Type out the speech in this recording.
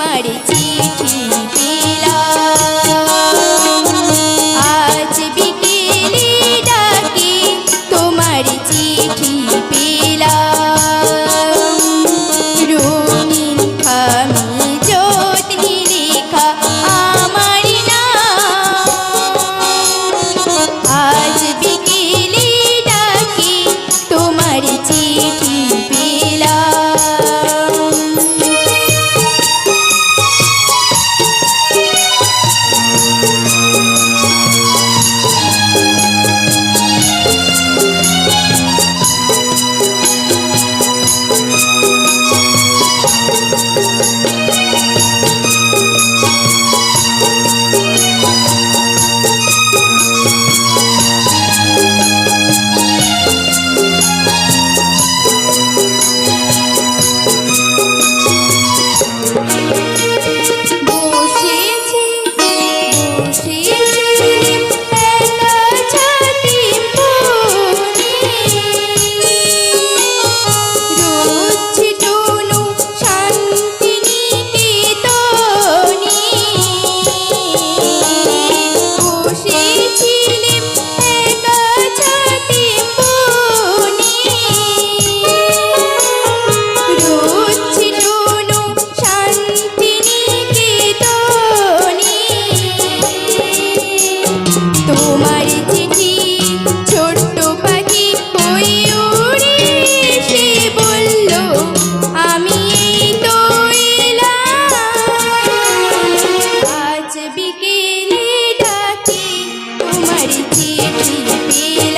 তোমার চিঠি Hey பறிச்சேற்றிய பேல